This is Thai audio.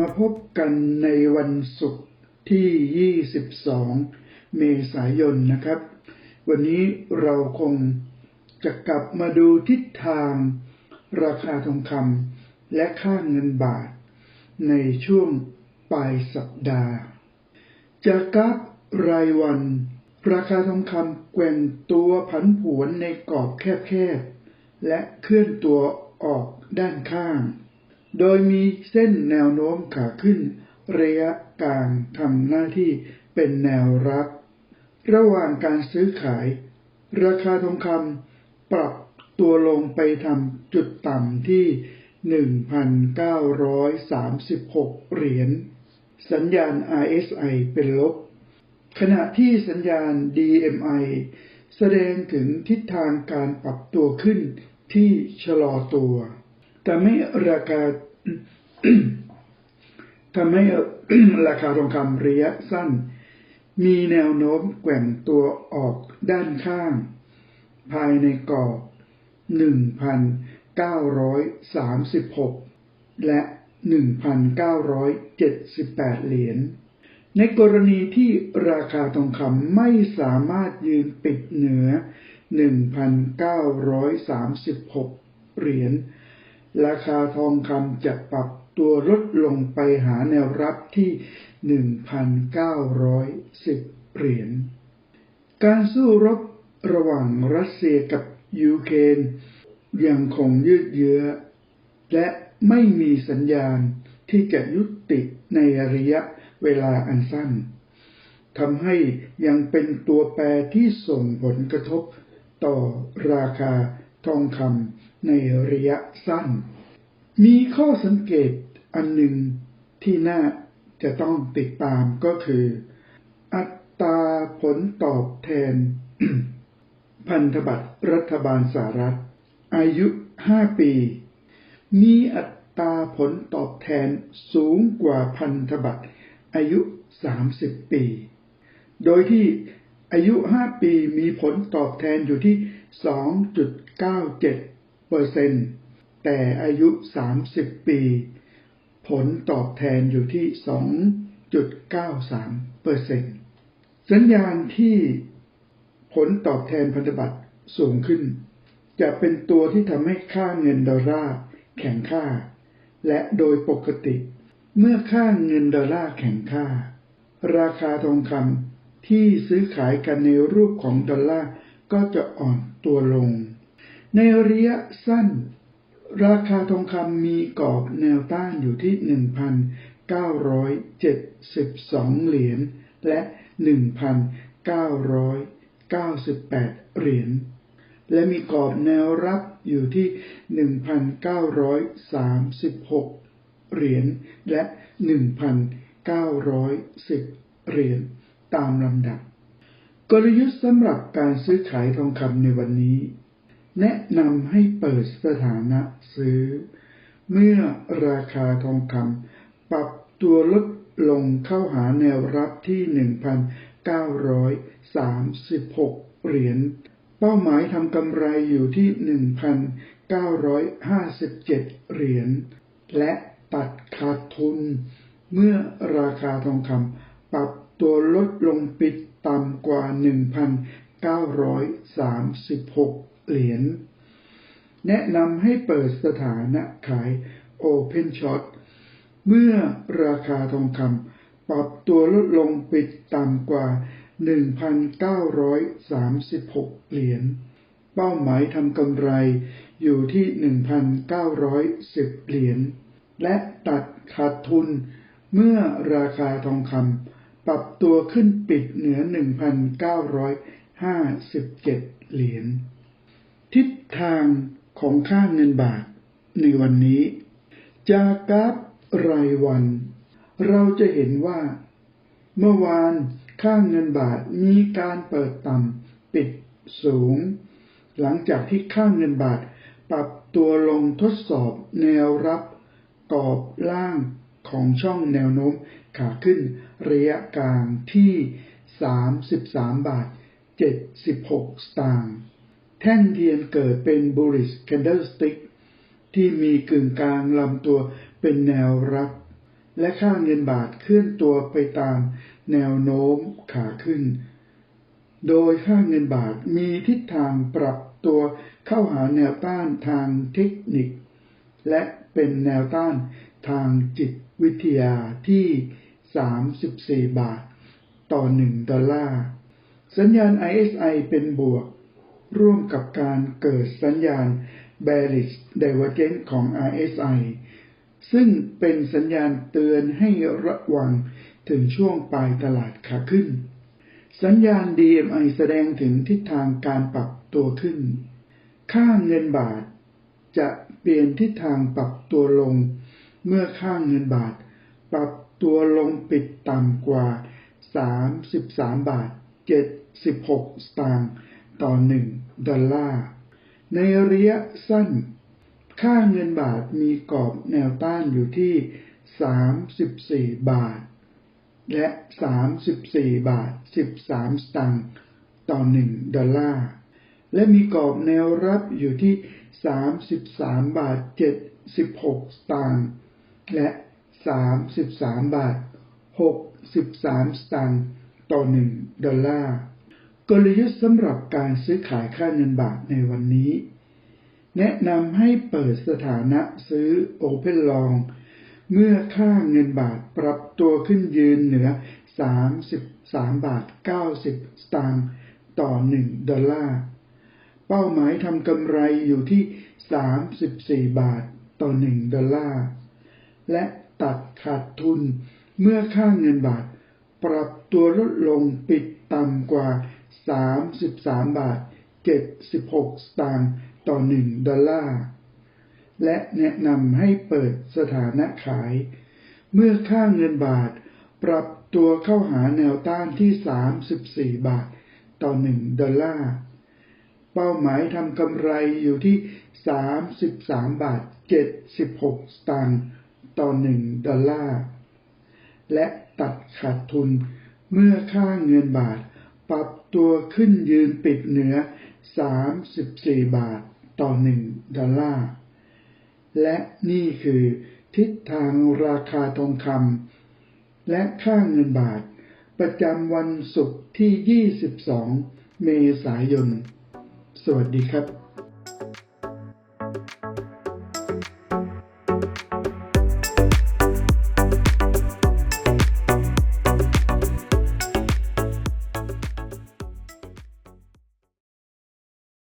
มาพบกันในวันศุกร์ที่ 22 เมษายนนะครับ วันนี้เราคงจะกลับมาดูทิศทาง ราคาทองคำและค่าเงินบาท ในช่วงปลายสัปดาห์ จากกราฟรายวัน ราคาทองคำแกว่งตัวผันผวนในกรอบแคบๆและเคลื่อนตัวออกด้านข้าง โดยมีเส้นแนวโน้มขาขึ้นระยะกลางทำหน้าที่เป็นแนวรับ ระหว่างการซื้อขาย ราคาทองคำปรับตัวลงไปทำจุดต่ำที่ 1,936 เหรียญ สัญญาณ RSI เป็นลบ ขณะที่สัญญาณ DMI แสดงถึงทิศทางการปรับตัวขึ้นที่ชะลอตัว แต่ไม่ราคาทำให้ราคาทองคำระยะสั้น มีแนวโน้มแกว่งตัวออกด้านข้าง ภายในกรอบ 1,936 และ 1,978 เหรียญ ในกรณีที่ราคาทองคำไม่สามารถยืนปิดเหนือ 1,936 เหรียญ ราคาทองคำจะปรับตัวลดลงไปหาแนวรับที่ 1,910 เหรียญ การสู้รบระหว่างรัสเซียกับยูเครนยังคงยืดเยื้อ และไม่มีสัญญาณที่จะยุติในระยะเวลาอันสั้นทำให้ยังเป็นตัวแปรที่ส่งผลกระทบต่อราคาทองคำ ในระยะสั้น มีข้อสังเกตอันหนึ่งที่น่าจะต้องติดตามก็คือ อัตราผลตอบแทน พันธบัตรรัฐบาลสหรัฐ อายุ 5 ปี มีอัตราผลตอบแทนสูงกว่าพันธบัตรอายุ 30 ปี โดยที่อายุ 5 ปีมีผลตอบแทนอยู่ที่ 2.97 เปอร์เซ็นต์แต่อายุ 30 ปี ผลตอบแทนอยู่ที่ 2.93เปอร์เซ็นต์สัญญาณที่ผลตอบแทนพันธบัตรสูงขึ้น จะเป็นตัวที่ทำให้ค่าเงินดอลลาร์แข็งค่า และโดยปกติ เมื่อค่าเงินดอลลาร์แข็งค่า ราคาทองคำที่ซื้อขายกันในรูปของดอลลาร์ก็จะอ่อนตัวลง ในระยะสั้น ราคาทองคำมีกรอบแนวต้านอยู่ที่ 1,972 เหรียญและ 1,998 เหรียญและมีกรอบแนวรับอยู่ที่ 1,936 เหรียญและ 1,910 เหรียญตามลำดับ กลยุทธ์สำหรับการซื้อขายทองคำในวันนี้ แนะนำให้เปิดสถานะซื้อ เมื่อราคาทองคำปรับตัวลดลงเข้าหาแนวรับที่ 1,936 เหรียญ เป้าหมายทำกำไรอยู่ที่ 1,957 เหรียญ และตัดขาดทุน เมื่อราคาทองคำปรับตัวลดลงปิดต่ำกว่า 1,936 เหรียญ แนะนำให้เปิดสถานะขาย Open Short เมื่อราคาทองคำปรับตัวลดลงปิดต่ำกว่า 1,936 เหรียญ เป้าหมายทำกำไรอยู่ที่ 1,910 เหรียญ และตัดขาดทุนเมื่อราคาทองคำปรับตัวขึ้นปิดเหนือ 1,957 เหรียญ ทิศทางของค่าเงินบาทในวันนี้ จากกราฟรายวัน เราจะเห็นว่า เมื่อวานค่าเงินบาทมีการเปิดต่ำปิดสูง หลังจากที่ค่าเงินบาทปรับตัวลงทดสอบแนวรับกรอบล่างของช่องแนวโน้มขาขึ้นระยะกลางที่ 33 บาท 76 สตางค์ แท่งเทียนเกิดเป็น bullish candlestick ที่มีกึ่งกลางลำตัวเป็นแนวรับ และค่าเงินบาทเคลื่อนตัวไปตามแนวโน้มขาขึ้น โดยค่าเงินบาทมีทิศทางปรับตัวเข้าหาแนวต้านทางเทคนิค และเป็นแนวต้านทางจิตวิทยาที่ 34 บาท ต่อ 1 ดอลลาร์ สัญญาณ ISI เป็นบวก ร่วมกับการเกิดสัญญาณ bearish divergence ของ RSI ซึ่งเป็นสัญญาณเตือนให้ระวังถึงช่วงปลายตลาดขาขึ้น สัญญาณ DMI แสดงถึงทิศทางการปรับตัวขึ้น ค่าเงินบาท จะเปลี่ยนทิศทางปรับตัวลง เมื่อค่าเงินบาท ปรับตัวลงปิดต่ำกว่า 33 บาท 76 สตางค์ ต่อ 1 ดอลลาร์ ในระยะสั้น ค่าเงินบาทมีกรอบแนวต้านอยู่ที่ 34 บาท และ 34 บาท 13 สตางค์ต่อ 1 ดอลลาร์ และมีกรอบแนวรับอยู่ที่ 33 บาท 76 สตางค์และ 33 บาท 63 สตางค์ต่อ 1 ดอลลาร์ กลยุทธ์สำหรับการซื้อขายค่าเงินบาทในวันนี้ แนะนำให้เปิดสถานะซื้อ Open Long เมื่อค่าเงินบาทปรับตัวขึ้นยืนเหนือ 33 บาท 90 สตางค์ต่อ 1 ดอลลาร์ เป้าหมายทำกำไรอยู่ที่ 34 บาทต่อ 1 ดอลลาร์ และตัดขาดทุนเมื่อค่าเงินบาท ปรับตัวลดลงปิดต่ำกว่า 33 บาท 76 สตางค์ต่อ 1 ดอลลาร์ และแนะนำให้เปิดสถานะขาย เมื่อค่าเงินบาท ปรับตัวเข้าหาแนวต้านที่ 34 บาท ต่อ 1 ดอลลาร์ เป้าหมายทำกำไรอยู่ที่ 33 บาท 76 สตางค์ต่อ 1 ดอลลาร์ และตัดขาดทุนเมื่อค่าเงินบาท ปรับตัวขึ้นยืนปิดเหนือ 34 บาทต่อ 1 ดอลลาร์ และนี่คือทิศทางราคาทองคำและค่าเงินบาท ประจำวันศุกร์ที่ 22 เมษายน สวัสดีครับ